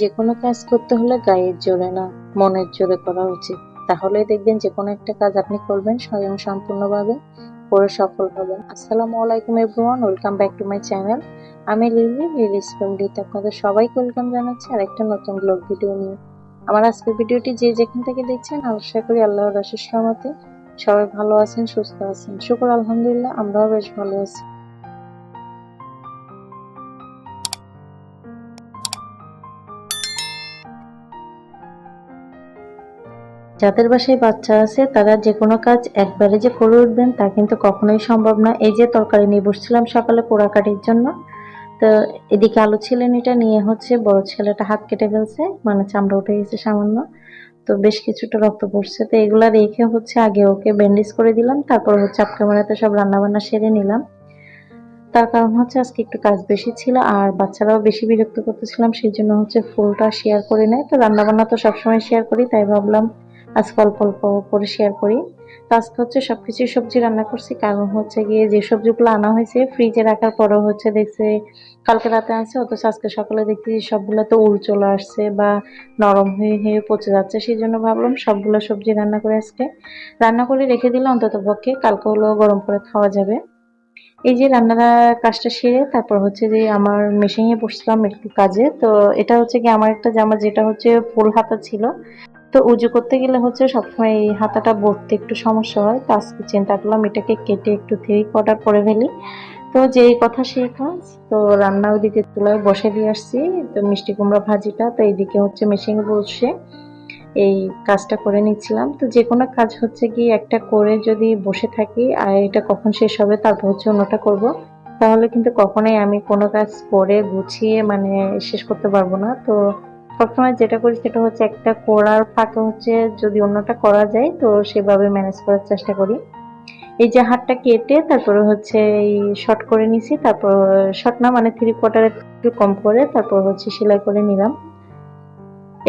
যে কোনো কাজ করতে হলে গায়ের জোরে না, মনের জোরে করা উচিত। তাহলে দেখবেন যে কোনো একটা কাজ আপনি করবেন স্বয়ং সম্পূর্ণভাবে, করে সফল হবেন। আসসালামু আলাইকুম everyone, welcome back to my channel. আমি লিলি লিলিস ফ্যামিলিতে আপনাদের সবাইকে ওয়েলকাম জানাচ্ছি আর একটা নতুন ব্লগ ভিডিও নিয়ে। আমার আজকের ভিডিওটি যে যেখান থেকে দেখছেন, আশা করি আল্লাহর রসের সহমতে সবাই ভালো আছেন, সুস্থ আছেন। শুক্র, আলহামদুলিল্লাহ, আমরাও বেশ ভালো আছি। যাদের বাসায় বাচ্চা আছে, তারা যে কোনো কাজ একবারে যে করে উঠবেন, তা কিন্তু কখনোই সম্ভব না। এই যে তরকারি নিয়ে বসছিলাম সকালে পোড়াকাটির জন্য, তো এদিকে আলু ছিলেন এটা নিয়ে হচ্ছে বড় ছেলেটা হাত কেটে ফেলছে মানে চামড়া উঠে গেছে সামান্য, তো বেশ কিছুটা রক্ত পড়ছে। তো এগুলা রেখে হচ্ছে আগে ওকে ব্যান্ডেজ করে দিলাম, তারপর হচ্ছে আপকা মারাতে সব রান্নাবান্না সেরে নিলাম। তার কারণ হচ্ছে আজকে একটু কাজ বেশি ছিল, আর বাচ্চারাও বেশি বিরক্ত করতেছিলাম, সেই জন্য হচ্ছে ফুলটা শেয়ার করে নেয়। তো রান্নাবান্না তো সবসময় শেয়ার করি, তাই ভাবলাম আজকে অল্প অল্প করে শেয়ার করি। তো আজকে হচ্ছে সবকিছু সবজি রান্না করছি, কারণ হচ্ছে গিয়ে যে সবজিগুলো আনা হয়েছে ফ্রিজে রাখার পরও হচ্ছে দেখছে কালকে রাতে আছে অথচ আজকে সকালে দেখছি সবগুলো তো উল চলে আসছে বা নরম হয়ে হয়ে পচে যাচ্ছে। সেই জন্য ভাবলাম সবগুলো সবজি রান্না করে আজকে রান্না করে রেখে দিলে অন্তত পক্ষে কালকে হলো গরম করে খাওয়া যাবে। এই যে রান্নার কাজটা সেরে তারপর হচ্ছে যে আমার মেশিনে বসছিলাম একটু কাজে। তো এটা হচ্ছে কি আমার একটা জামা, যেটা হচ্ছে ফুল হাতা ছিল। তো উজু করতে গেলে হচ্ছে সবসময় এই হাতাটা বড়তে একটু সমস্যা হয়। তো আজকে চিন্তা করলাম, এটাকে কেটে একটু থ্রি কোয়ার্টার করে ফেলি। তো যেই কথা সেই কাজ, তো রান্না ওইদিকে চুলায় বসে দিয়ে আসছি। তো মিষ্টি কুমড়া ভাজিটা, তো এইদিকে হচ্ছে মেশিনে বসে এই কাজটা করে নিচ্ছিলাম। তো যে কোনো কাজ হচ্ছে কি, একটা করে যদি বসে থাকি, আর এটা কখন শেষ হবে তারপর হচ্ছে অন্যটা করব। তাহলে কিন্তু কখনোই আমি কোনো কাজ করে গুছিয়ে মানে শেষ করতে পারব না। তো সবসময় যেটা করি সেটা হচ্ছে একটা করার ফাঁকে হচ্ছে যদি অন্যটা করা যায়, তো সেভাবে ম্যানেজ করার চেষ্টা করি। এই যে হাতটা কেটে তারপরে হচ্ছে এই শর্ট করে নিছি, তারপর শর্ট না মানে থ্রি কোয়ার্টারে একটু কম করে তারপর হচ্ছে সেলাই করে নিলাম।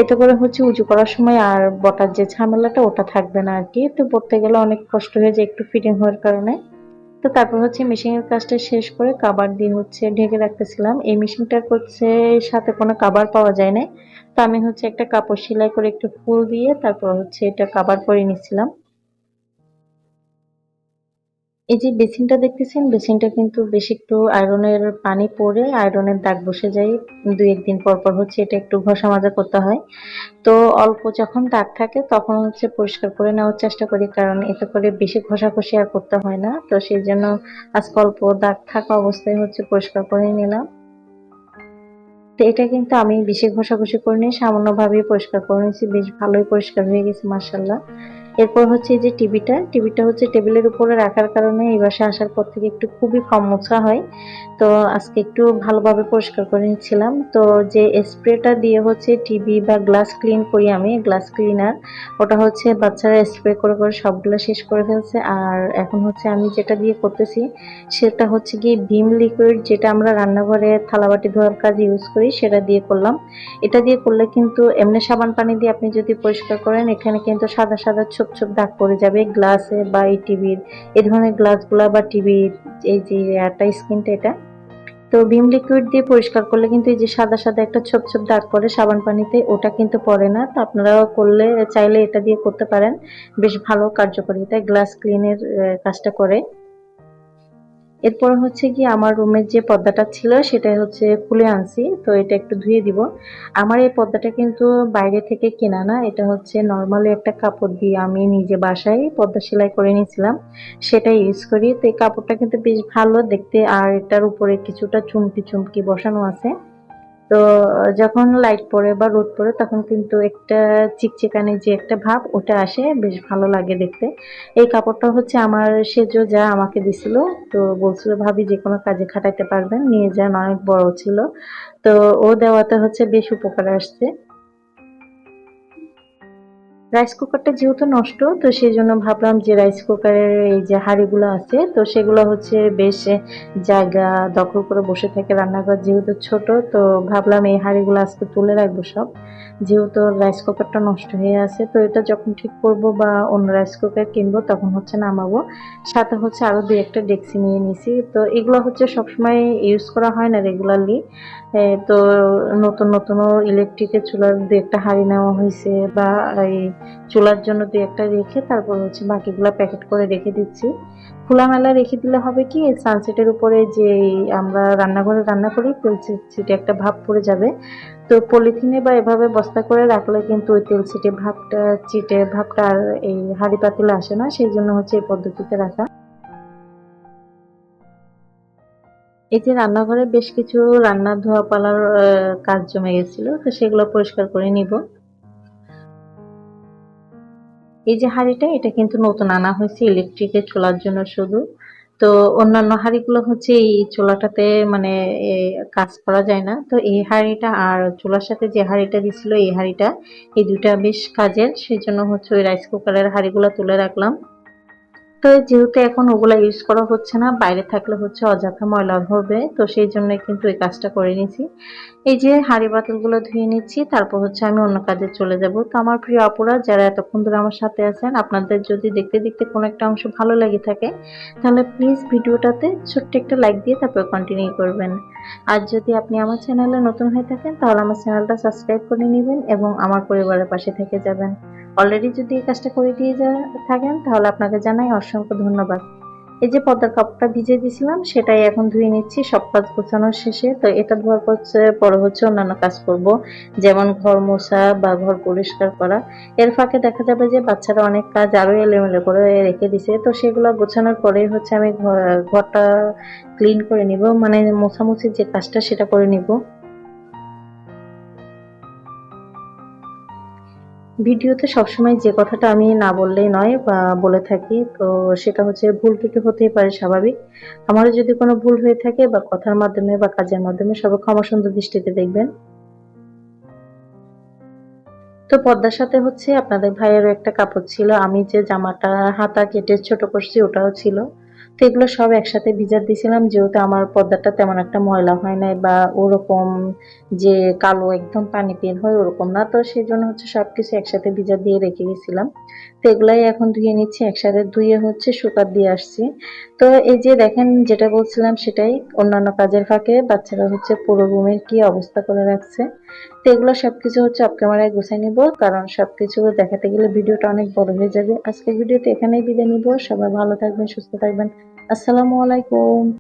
এতে করে হচ্ছে উঁচু করার সময় আর বটার যে ঝামেলাটা ওটা থাকবে না আর কি তো পড়তে গেলে অনেক কষ্ট হয়ে যায় একটু ফিটিং হওয়ার কারণে। তো তারপর হচ্ছে মেশিনের কাজটা শেষ করে কাবার দিয়ে হচ্ছে ঢেকে রাখতেছিলাম। এই মেশিনটার হচ্ছে সাথে কোনো কাবার পাওয়া যায় না তো আমি হচ্ছে একটা কাপড় সেলাই করে একটু ফুল দিয়ে তারপর হচ্ছে এটা কাবার করে নিচ্ছিলাম এই যে বেসিনটা দেখতেছেন, বেসিনটা কিন্তু বেশি একটু আয়রনের পানি পরে আয়রনের দাগ বসে যায়। দুই একদিন পর পর হচ্ছে এটা একটু ঘষা মাজা করতে হয়। তো অল্প যখন দাগ থাকে তখন হচ্ছে পরিষ্কার করে নেওয়ার চেষ্টা করি, কারণ এতে করে বেশি ঘষাঘষি আর করতে হয় না। তো সেই জন্য আজকে অল্প দাগ থাকা অবস্থায় হচ্ছে পরিষ্কার করে নিলাম। তো এটা কিন্তু আমি বেশি ঘষাঘষি করে নিয়ে সামান্যভাবেই পরিষ্কার করে নিয়েছি। বেশ ভালোই পরিষ্কার হয়ে গেছে মার্শাল্লাহ এরপর হচ্ছে যে টিভিটা টিভিটা হচ্ছে টেবিলের উপরে রাখার কারণে এই বাসে আসার পর থেকে একটু খুবই কম মোছা হয়। তো আজকে একটু ভালোভাবে পরিষ্কার করে নিচ্ছিলাম। তো যে স্প্রেটা দিয়ে হচ্ছে টিভি বা গ্লাস ক্লিন করি আমি, গ্লাস ক্লিনার, ওটা হচ্ছে বাচ্চারা স্প্রে করে করে সবগুলো শেষ করে ফেলছে। আর এখন হচ্ছে আমি যেটা দিয়ে করতেছি, সেটা হচ্ছে কি ভিম লিকুইড যেটা আমরা রান্নাঘরে থালাবাটি ধোয়ার কাজে ইউজ করি, সেটা দিয়ে করলাম। এটা দিয়ে করলে কিন্তু এমনি সাবান পানি দিয়ে আপনি যদি পরিষ্কার করেন, এখানে কিন্তু সাদা সাদা ছোপ দাগ পড়ে যাবে গ্লাসে বা এই টিভির এই ধরনের গ্লাসগুলা বা টিভির এই যে একটা স্ক্রিনটা এটা। তো ভিম লিকুইড দিয়ে পরিষ্কার করলে কিন্তু এই যে সাদা সাদা একটা ছোপ ছোপ দাগ পড়ে সাবান পানিতে, ওটা কিন্তু পড়ে না। তো আপনারা করলে, চাইলে এটা দিয়ে করতে পারেন। বেশ ভালো কার্যকরী, তাই গ্লাস ক্লিনের কাজটা করে। এরপর হচ্ছে কি আমার রুমের যে পর্দাটা ছিল সেটা হচ্ছে খুলে আনছি, তো এটা একটু ধুয়ে দিব। আমার এই পর্দাটা কিন্তু বাইরে থেকে কেনা না, এটা হচ্ছে নর্মালি একটা কাপড় দিয়ে আমি নিজে বাসায় পর্দা সেলাই করে নিয়েছিলাম, সেটা ইউজ করি। তো এই কাপড়টা কিন্তু বেশ ভালো দেখতে, আর এটার উপরে কিছুটা চুমকি চুমকি বসানো আছে। তো, যখন লাইট পড়ে বা রোদ পড়ে, তখন কিন্তু একটা চিকচিকানি যে একটা ভাব, ওটা আসে। বেশ ভালো লাগে দেখতে। এই কাপড়টা হচ্ছে আমার সেজো যা আমাকে দিছিল। তো বলছিল, ভাবি, যে কোনো কাজে খাটাইতে পারবেন? নিয়ে যান, অনেক বড় ছিল। তো ও দেওয়াতে হচ্ছে বেশ উপকার আসছে। রাইস কুকারটা যেহেতু নষ্ট, তো সেই জন্য ভাবলাম যে রাইস কুকারের এই যে হাঁড়িগুলো আছে, তো সেগুলো হচ্ছে বেশ জায়গা দখল করে বসে থাকে রান্নাঘর যেহেতু ছোট, তো ভাবলাম এই হাঁড়িগুলো আজকে তুলে রাখব সব। যেহেতু রাইস কুকারটা নষ্ট হয়ে আছে, তো এটা যখন ঠিক করব বা অন্য রাইস কুকার কিনবো, তখন হচ্ছে নামাবো। সাথে হচ্ছে আরও দুই একটা ডেক্সি নিয়ে নিছি। তো এগুলো হচ্ছে সবসময় ইউজ করা হয় না রেগুলারলি তো নতুন নতুন ইলেকট্রিকের চুলার দু একটা হাঁড়ি নেওয়া হয়েছে বা এই চুলার জন্য দু একটা রেখে তারপর হচ্ছে বাকিগুলো প্যাকেট করে রেখে দিচ্ছি। খোলামেলা রেখে দিলে হবে কি? সানসেটের উপরে যে আমরা রান্নাঘরে রান্না করি, তেল চিটে একটা ভাব পড়ে যাবে। তো পলিথিনে বা এভাবে বস্তা করে রাখলে কিন্তু ওই তেল চিটে ভাবটা চিটে ভাবটা আর এই হাঁড়ি পাতিলে আসে না। সেই জন্য হচ্ছে এই পদ্ধতিতে রাখা। এই যে রান্নাঘরে বেশ কিছু রান্না ধোয়া পালার কাজ জমে গেছিল, তো সেগুলো পরিষ্কার করে নিব। এই যে হাঁড়িটা, এটা কিন্তু নতুন আনা হয়েছে ইলেকট্রিকের চোলার জন্য শুধু। তো অন্যান্য হাঁড়িগুলো হচ্ছে এই চোলাটাতে মানে কাজ করা যায় না। তো এই হাঁড়িটা আর চোলার সাথে যে হাঁড়িটা দিছিল এই হাঁড়িটা, এই দুটা বেশ কাজের। সেই জন্য হচ্ছে ওই রাইস কুকারের হাঁড়িগুলো তুলে রাখলাম। তো যেহেতু এখন ওগুলো ইউজ করা হচ্ছে না, বাইরে থাকলে হচ্ছে অযথা ময়লা ধরবে তো সেই জন্য কিন্তু এই কাজটা করে নিয়েছি। এই যে হাঁড়ি বাতিলগুলো ধুয়ে নিচ্ছি, তারপর হচ্ছে আমি অন্য কাজে চলে যাব। তো আমার প্রিয় আপুরা, যারা এতক্ষণ ধরে আমার সাথে আছেন, আপনাদের যদি দেখতে দেখতে কোনো একটা অংশ ভালো লেগে থাকে, তাহলে প্লিজ ভিডিওটাতে ছোট্ট একটা লাইক দিয়ে তারপর কন্টিনিউ করবেন। আর যদি আপনি আমার চ্যানেলে নতুন হয়ে থাকেন, তাহলে আমার চ্যানেলটা সাবস্ক্রাইব করে নেবেন এবং আমার পরিবারের পাশে থেকে যাবেন। অলরেডি যদি এই কাজটা করে দিয়ে যা, থাকেন, তাহলে আপনাকে জানাই অসংখ্য ধন্যবাদ। এই যে পদ্মার কাপড়টা ভিজে দিয়েছিলাম, সেটাই এখন ধুয়ে নিচ্ছি, সব কাজ গোছানোর শেষে। তো এটা ধোয়ার করছে পরে হচ্ছে অন্যান্য কাজ করব, যেমন ঘর মোছা বা ঘর পরিষ্কার করা। এর ফাঁকে দেখা যাবে যে বাচ্চারা অনেক কাজ আরও এলোমেলো করে রেখে দিছে। তো সেগুলো গোছানোর পরেই হচ্ছে আমি ঘরটা ক্লিন করে নিব মানে মোছামুছির যে কাজটা সেটা করে নিব। ভিডিওতে সবসময় যে কথাটা আমি না বললেই নয়, বা বলে থাকি, তো সেটা হচ্ছে ভুল ত্রুটি হতেই পারে স্বাভাবিক। আমারও যদি কোনো ভুল হয়ে থাকে বা কথার মাধ্যমে বা কাজের মাধ্যমে, সবাই ক্ষমা সুন্দর দৃষ্টিতে দেখবেন। তো পদ্মার সাথে হচ্ছে আপনাদের ভাইয়েরও একটা কাপড় ছিল। আমি যে জামাটা হাতা কেটে ছোট করছি, ওটাও ছিল। তো এগুলো সব একসাথে ভিজার দিয়েছিলাম, যেহেতু আমার পর্দাটা তেমন একটা ময়লা হয় নাই বা ওরকম যে কালো একদম পানি বের হয় ওরকম না, তো সেই জন্য হচ্ছে সব কিছু একসাথে ভিজা দিয়ে রেখে গেছিলাম তো এগুলাই এখন ধুয়ে নিচ্ছি, একসাথে ধুয়ে হচ্ছে শুকার দিয়ে আসছি। তো এই যে দেখেন, যেটা বলছিলাম সেটাই, অন্যান্য কাজের ফাঁকে বাচ্চারা হচ্ছে পুরো রুমের কি অবস্থা করে রাখছে। তো এগুলো সব কিছু হচ্ছে অফ ক্যামেরায় গুছাই নিব, কারণ সব কিছু দেখাতে গেলে ভিডিওটা অনেক বড় হয়ে যাবে। আজকের ভিডিওতে এখানেই বিদায় নিব, সবাই ভালো থাকবেন, সুস্থ থাকবেন। আসসালামু আলাইকুম।